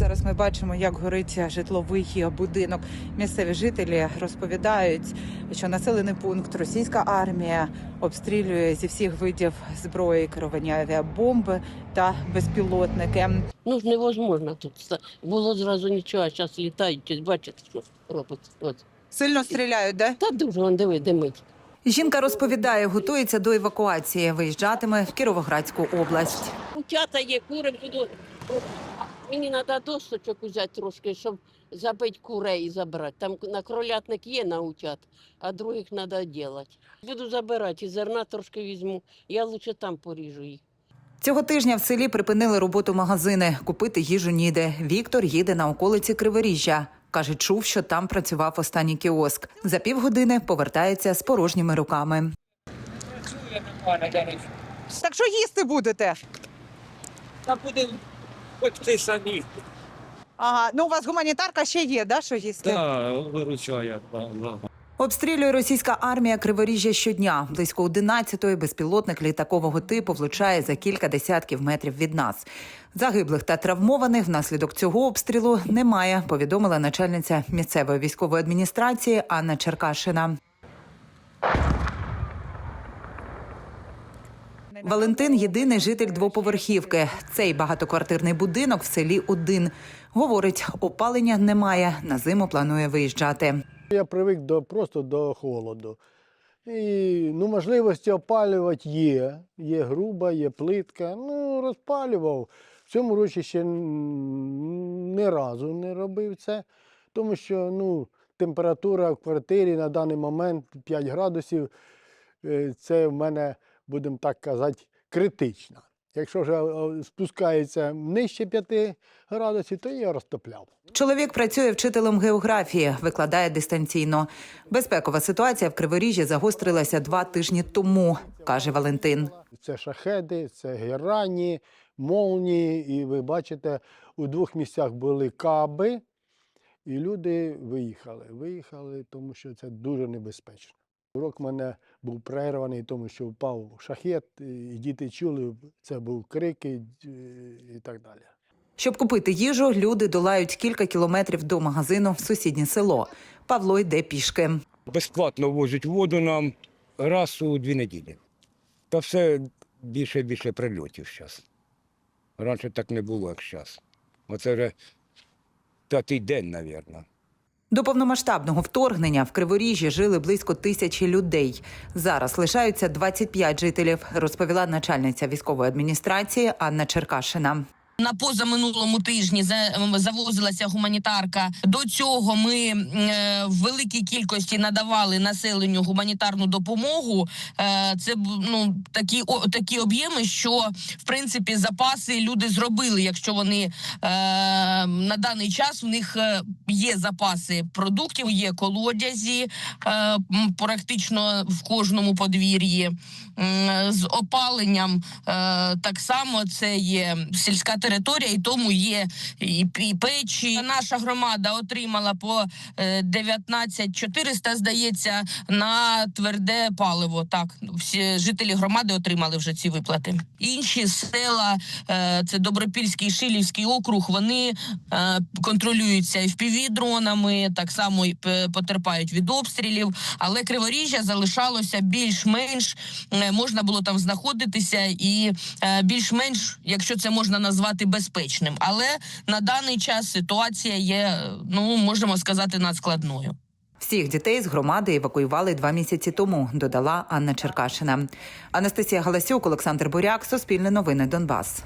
Зараз ми бачимо, як горить житловий будинок. Місцеві жителі розповідають, що населений пункт російська армія обстрілює зі всіх видів зброї, керування авіабомби та безпілотники. Ну ж невозможно тут. Було зразу нічого, а зараз літають, бачите, що робиться. От. Сильно стріляють, де? Та дуже вон диви, димить. Жінка розповідає, готується до евакуації. Виїжджатиме в Кіровоградську область. Утята є, кури буду. Мені треба досочок взяти трошки, щоб забити курей і забрати. Там на кролятник є на утят, а других треба робити. Буду забирати, і зерна трошки візьму. Я лучше там поріжу їх. Цього тижня в селі припинили роботу магазини. Купити їжу ніде. Віктор їде на околиці Криворіжжя. Каже, чув, що там працював останній кіоск. За півгодини повертається з порожніми руками. Так що їсти будете? Та будемо пекти самі. Ага, ну у вас гуманітарка ще є, да, що їсти? Так, виручає. да, да. Обстрілює російська армія Криворіжжя щодня. Близько 11-ї безпілотник літакового типу влучає за кілька десятків метрів від нас. Загиблих та травмованих внаслідок цього обстрілу немає. Повідомила начальниця місцевої військової адміністрації Анна Черкашина. Валентин єдиний житель двоповерхівки. Цей багатоквартирний будинок в селі один. Говорить, опалення немає. На зиму планує виїжджати. Я привик до, просто до холоду. І ну, можливості опалювати є. Є груба, є плитка. Ну, розпалював. В цьому році ще ні разу не робив це, тому що ну, температура в квартирі на даний момент 5 градусів. Е, Це в мене, будемо так казати, критична. Якщо вже е, спускається нижче 5 градусів, то я розтопляв. Чоловік працює вчителем географії, викладає дистанційно. Безпекова ситуація в Криворіжжі загострилася два тижні тому, каже Валентин. Це шахеди, це герані, молнії. І ви бачите, у двох місцях були каби, і люди виїхали. Виїхали, тому що це дуже небезпечно. Урок в мене був перерваний, тому що впав шахет, і діти чули, це був крики е, і так далі. Щоб купити їжу, люди долають кілька кілометрів до магазину в сусіднє село. Павло йде пішки. безплатно возять воду нам раз у дві неділі. Та все більше і більше прильотів зараз. Раніше так не було, як зараз. Оце вже п'ятий день, мабуть. До повномасштабного вторгнення в Криворіжжі жили близько тисячі людей. Зараз лишаються 25 жителів, розповіла начальниця військової адміністрації Анна Черкашина. На позаминулому тижні завозилася гуманітарка. До цього ми е, в великій кількості надавали населенню гуманітарну допомогу. Е, це ну такі такі об'єми, що в принципі запаси люди зробили. Якщо вони е, на даний час в них є запаси продуктів, є колодязі практично в кожному подвір'ї. З опаленням так само це є сільська територія, і тому є і, і печі. Наша громада отримала по е, 19 400, здається, на тверде паливо. Так, всі жителі громади отримали вже ці виплати. Інші села, е, це Добропільський, Шилівський округ. Вони е, контролюються FPV-дронами, так само і потерпають від обстрілів. Але Криворіжжя залишалося більш-менш е, можна було там знаходитися і е, більш-менш, якщо це можна назвати безпечним. Але на даний час ситуація є, ну можемо сказати, надскладною. Всіх дітей з громади евакуювали два місяці тому, додала Анна Черкашина. Анастасія Галасюк, Олександр Буряк, Суспільне новини Донбас.